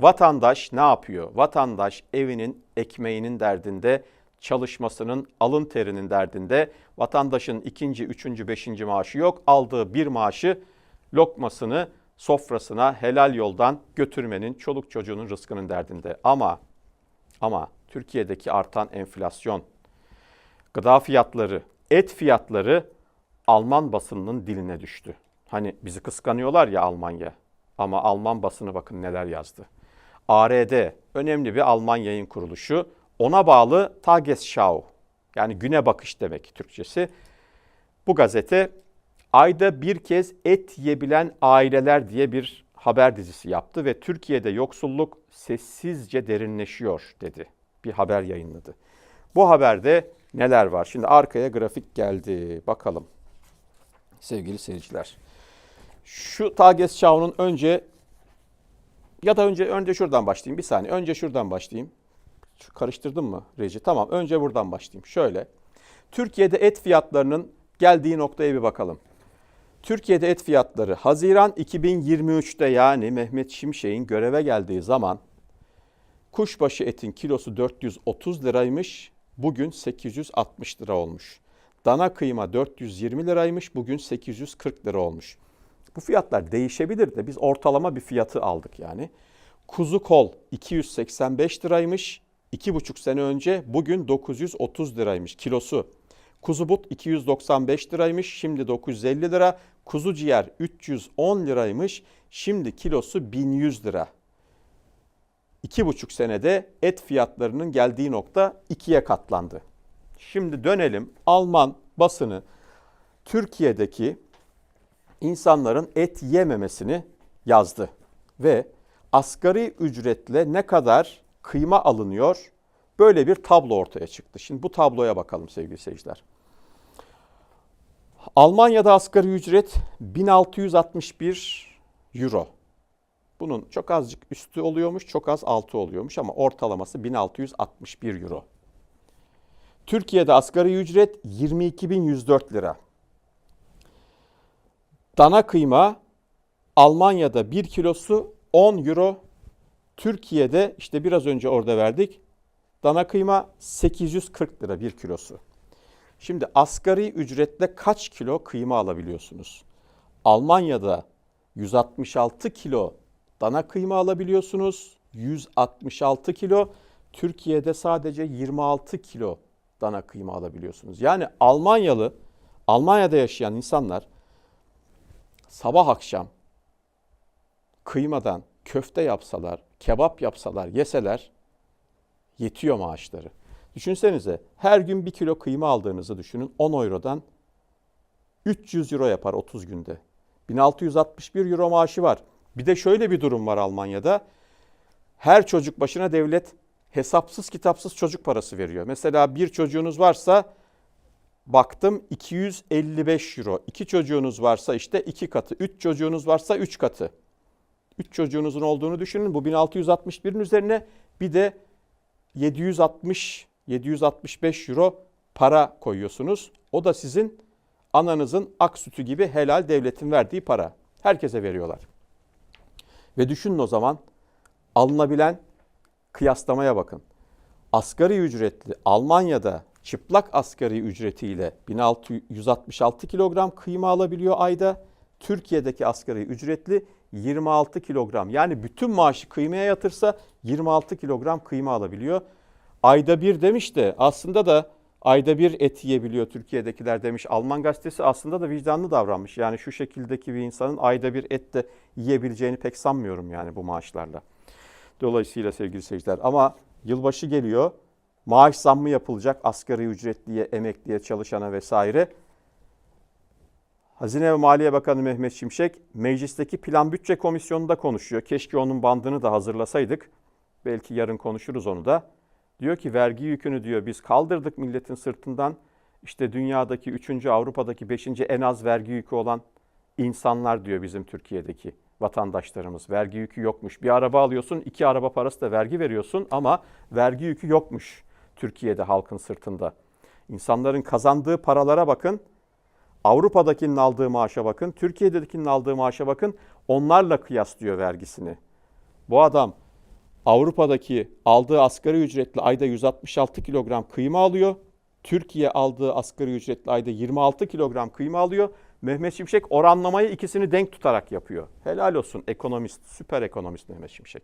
Vatandaş ne yapıyor? Vatandaş evinin ekmeğinin derdinde, çalışmasının alın terinin derdinde. Vatandaşın ikinci, üçüncü, beşinci maaşı yok. Aldığı bir maaşı lokmasını sofrasına helal yoldan götürmenin, çoluk çocuğunun rızkının derdinde. Ama ama Türkiye'deki artan enflasyon, gıda fiyatları, et fiyatları Alman basınının diline düştü. Hani bizi kıskanıyorlar ya Almanya. Ama Alman basını bakın neler yazdı. ARD önemli bir Alman yayın kuruluşu. Ona bağlı Tagesschau yani güne bakış demek Türkçesi. Bu gazete ayda bir kez et yiyebilen aileler diye bir haber dizisi yaptı ve Türkiye'de yoksulluk sessizce derinleşiyor dedi. Bir haber yayınladı. Bu haberde neler var? Şimdi arkaya grafik geldi. Bakalım. Sevgili seyirciler. Şu Tagesschau'nun önce ya da önce önce şuradan başlayayım. Bir saniye. Önce şuradan başlayayım. Şu karıştırdım mı Reci? Tamam. Önce buradan başlayayım. Şöyle. Türkiye'de et fiyatlarının geldiği noktaya bir bakalım. Türkiye'de et fiyatları Haziran 2023'te yani Mehmet Şimşek'in göreve geldiği zaman kuşbaşı etin kilosu 430 liraymış, bugün 860 lira olmuş. Dana kıyma 420 liraymış, bugün 840 lira olmuş. Bu fiyatlar değişebilir de biz ortalama bir fiyatı aldık yani. Kuzu kol 285 liraymış, 2,5 sene önce bugün 930 liraymış kilosu. Kuzu but 295 liraymış, şimdi 950 lira. Kuzu ciğer 310 liraymış, şimdi kilosu 1100 lira. 2,5 senede et fiyatlarının geldiği nokta ikiye katlandı. Şimdi dönelim Alman basını Türkiye'deki insanların et yememesini yazdı ve asgari ücretle ne kadar kıyma alınıyor böyle bir tablo ortaya çıktı. Şimdi bu tabloya bakalım sevgili seyirciler. Almanya'da asgari ücret 1661 euro. Bunun çok azıcık üstü oluyormuş, çok az altı oluyormuş ama ortalaması 1661 euro. Türkiye'de asgari ücret 22.104 lira. Dana kıyma Almanya'da 1 kilosu 10 euro. Türkiye'de işte biraz önce orada verdik. Dana kıyma 840 lira 1 kilosu. Şimdi asgari ücretle kaç kilo kıyma alabiliyorsunuz? Almanya'da 166 kilo dana kıyma alabiliyorsunuz. 166 kilo. Türkiye'de sadece 26 kilo dana kıyma alabiliyorsunuz. Yani Almanyalı, Almanya'da yaşayan insanlar sabah akşam kıymadan köfte yapsalar, kebap yapsalar, yeseler yetiyor maaşları. Düşünsenize her gün bir kilo kıyma aldığınızı düşünün 10 eurodan 300 euro yapar 30 günde. 1661 euro maaşı var. Bir de şöyle bir durum var Almanya'da. Her çocuk başına devlet hesapsız kitapsız çocuk parası veriyor. Mesela bir çocuğunuz varsa baktım 255 euro. İki çocuğunuz varsa işte iki katı. Üç çocuğunuz varsa üç katı. Üç çocuğunuzun olduğunu düşünün. Bu 1661'in üzerine bir de 760 765 euro para koyuyorsunuz. O da sizin ananızın ak sütü gibi helal devletin verdiği para. Herkese veriyorlar. Ve düşünün o zaman alınabilen kıyaslamaya bakın. Asgari ücretli Almanya'da çıplak asgari ücretiyle 1666 kilogram kıyma alabiliyor ayda. Türkiye'deki asgari ücretli 26 kilogram. Yani bütün maaşı kıymaya yatırsa 26 kilogram kıyma alabiliyor. Ayda bir demiş de aslında da ayda bir et yiyebiliyor Türkiye'dekiler demiş. Alman gazetesi aslında da vicdanlı davranmış. Yani şu şekildeki bir insanın ayda bir et de yiyebileceğini pek sanmıyorum yani bu maaşlarla. Dolayısıyla sevgili seyirciler ama yılbaşı geliyor. Maaş zammı yapılacak asgari ücretliye, emekliye, çalışana vesaire. Hazine ve Maliye Bakanı Mehmet Şimşek meclisteki Plan Bütçe Komisyonu'nda konuşuyor. Keşke onun bandını da hazırlasaydık. Belki yarın konuşuruz onu da. Diyor ki vergi yükünü diyor biz kaldırdık milletin sırtından. İşte dünyadaki 3. Avrupa'daki 5. en az vergi yükü olan insanlar diyor bizim Türkiye'deki vatandaşlarımız. Vergi yükü yokmuş. Bir araba alıyorsun, iki araba parası da vergi veriyorsun ama vergi yükü yokmuş Türkiye'de halkın sırtında. İnsanların kazandığı paralara bakın. Avrupa'dakinin aldığı maaşa bakın. Türkiye'dekinin aldığı maaşa bakın. Onlarla kıyaslıyor vergisini. Bu adam Avrupa'daki aldığı asgari ücretli ayda 166 kilogram kıyma alıyor. Türkiye aldığı asgari ücretli ayda 26 kilogram kıyma alıyor. Mehmet Şimşek oranlamayı ikisini denk tutarak yapıyor. Helal olsun ekonomist, süper ekonomist Mehmet Şimşek.